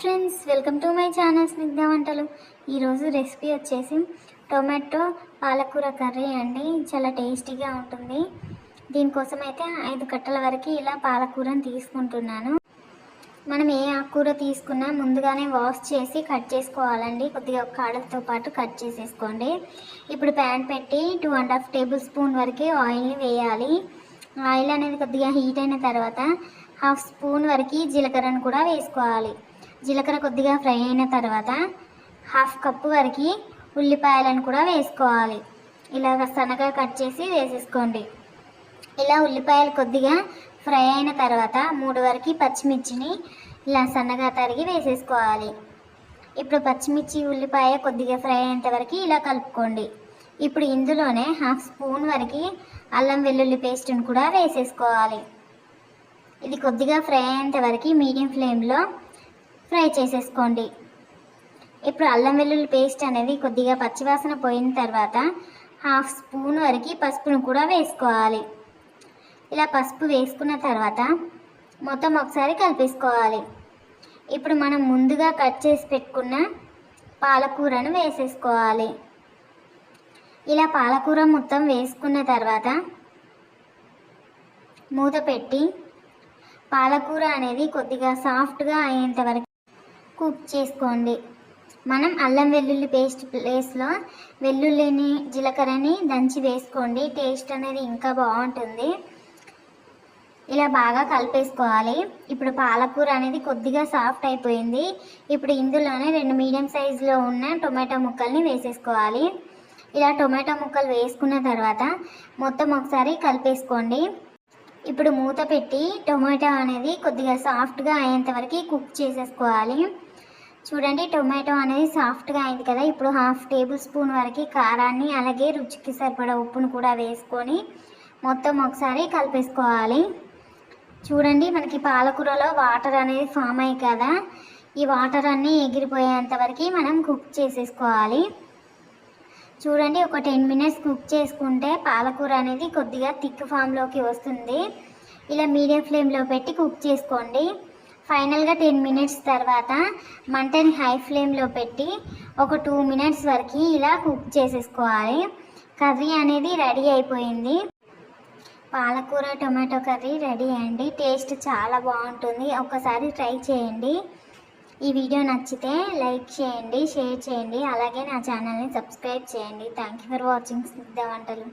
Friends welcome to my channel Snigdha వంటలు ఈరోజు recipe వచ్చేసి టొమాటో పాలకూర కర్రీ అండి. చాలా టేస్టీగా ఉంటుంది. దీనికోసం అయితే ఐదు కట్టల వరకు ఇలా పాలకూరని తీసుకుంటున్నాను. మనం ఏ ఆకుకూర తీసుకున్నా ముందుగానే వాష్ చేసి కట్ చేసుకోవాలండి. కొద్దిగా కాడలతో పాటు కట్ చేసేసుకోండి. ఇప్పుడు ప్యాన్ పెట్టి two and half tablespoon వరకు ఆయిల్ని వేయాలి. ఆయిల్ అనేది కొద్దిగా హీట్ అయిన తర్వాత హాఫ్ స్పూన్ వరకు జీలకర్రను కూడా వేసుకోవాలి. జీలకర్ర కొద్దిగా ఫ్రై అయిన తర్వాత హాఫ్ కప్పు వరకు ఉల్లిపాయలను కూడా వేసుకోవాలి. ఇలాగ సన్నగా కట్ చేసి వేసేసుకోండి. ఇలా ఉల్లిపాయలు కొద్దిగా ఫ్రై అయిన తర్వాత మూడు వరకు పచ్చిమిర్చిని ఇలా సన్నగా తరిగి వేసేసుకోవాలి. ఇప్పుడు పచ్చిమిర్చి ఉల్లిపాయ కొద్దిగా ఫ్రై అయ్యేంత వరకు ఇలా కలుపుకోండి. ఇప్పుడు ఇందులోనే హాఫ్ స్పూన్ వరకు అల్లం వెల్లుల్లి పేస్ట్ని కూడా వేసేసుకోవాలి. ఇది కొద్దిగా ఫ్రై అయ్యేంత వరకు మీడియం ఫ్లేమ్లో ఫ్రై చేసేసుకోండి. ఇప్పుడు అల్లం వెల్లుల్లి పేస్ట్ అనేది కొద్దిగా పచ్చివాసన పోయిన తర్వాత హాఫ్ స్పూన్ వరకు పసుపును కూడా వేసుకోవాలి. ఇలా పసుపు వేసుకున్న తర్వాత మొత్తం ఒకసారి కలిపేసుకోవాలి. ఇప్పుడు మనం ముందుగా కట్ చేసి పెట్టుకున్న పాలకూరను వేసేసుకోవాలి. ఇలా పాలకూర మొత్తం వేసుకున్న తర్వాత మూత పెట్టి పాలకూర అనేది కొద్దిగా సాఫ్ట్గా అయ్యేంత వరకు కుక్ చేసుకోండి. మనం అల్లం వెల్లుల్లి పేస్ట్ ప్లేస్లో వెల్లుల్లిని జీలకర్రని దంచి వేసుకోండి. టేస్ట్ అనేది ఇంకా బాగుంటుంది. ఇలా బాగా కలిపేసుకోవాలి. ఇప్పుడు పాలకూర అనేది కొద్దిగా సాఫ్ట్ అయిపోయింది. ఇప్పుడు ఇందులోనే రెండు మీడియం సైజులో ఉన్న టొమాటో ముక్కల్ని వేసేసుకోవాలి. ఇలా టొమాటో ముక్కలు వేసుకున్న తర్వాత మొత్తం ఒకసారి కలిపేసుకోండి. ఇప్పుడు మూత పెట్టి టొమాటో అనేది కొద్దిగా సాఫ్ట్గా అయ్యేంత వరకు కుక్ చేసేసుకోవాలి. చూడండి టొమాటో అనేది సాఫ్ట్గా అయింది కదా. ఇప్పుడు హాఫ్ టేబుల్ స్పూన్ వరకు కారాన్ని అలాగే రుచికి సరిపడా ఉప్పును కూడా వేసుకొని మొత్తం ఒకసారి కలిపేసుకోవాలి. చూడండి మనకి పాలకూరలో వాటర్ అనేది ఫామ్ అయ్యి కదా. ఈ వాటర్ అన్నీ ఎగిరిపోయేంత వరకు మనం కుక్ చేసేసుకోవాలి. చూడండి ఒక టెన్ మినిట్స్ కుక్ చేసుకుంటే పాలకూర అనేది కొద్దిగా థిక్ ఫామ్లోకి వస్తుంది. ఇలా మీడియం ఫ్లేమ్లో పెట్టి కుక్ చేసుకోండి. ఫైనల్గా టెన్ మినిట్స్ తర్వాత మంటని హై ఫ్లేమ్లో పెట్టి ఒక టూ మినిట్స్ వరకు ఇలా కుక్ చేసేసుకోవాలి. కర్రీ అనేది రెడీ అయిపోయింది. పాలకూర టొమాటో కర్రీ రెడీ అండి. టేస్ట్ చాలా బాగుంటుంది. ఒకసారి ట్రై చేయండి. ఈ వీడియో నచ్చితే లైక్ చేయండి షేర్ చేయండి. అలాగే నా ఛానల్ని సబ్స్క్రైబ్ చేయండి. Thank you for watching. Siddha వంటలు.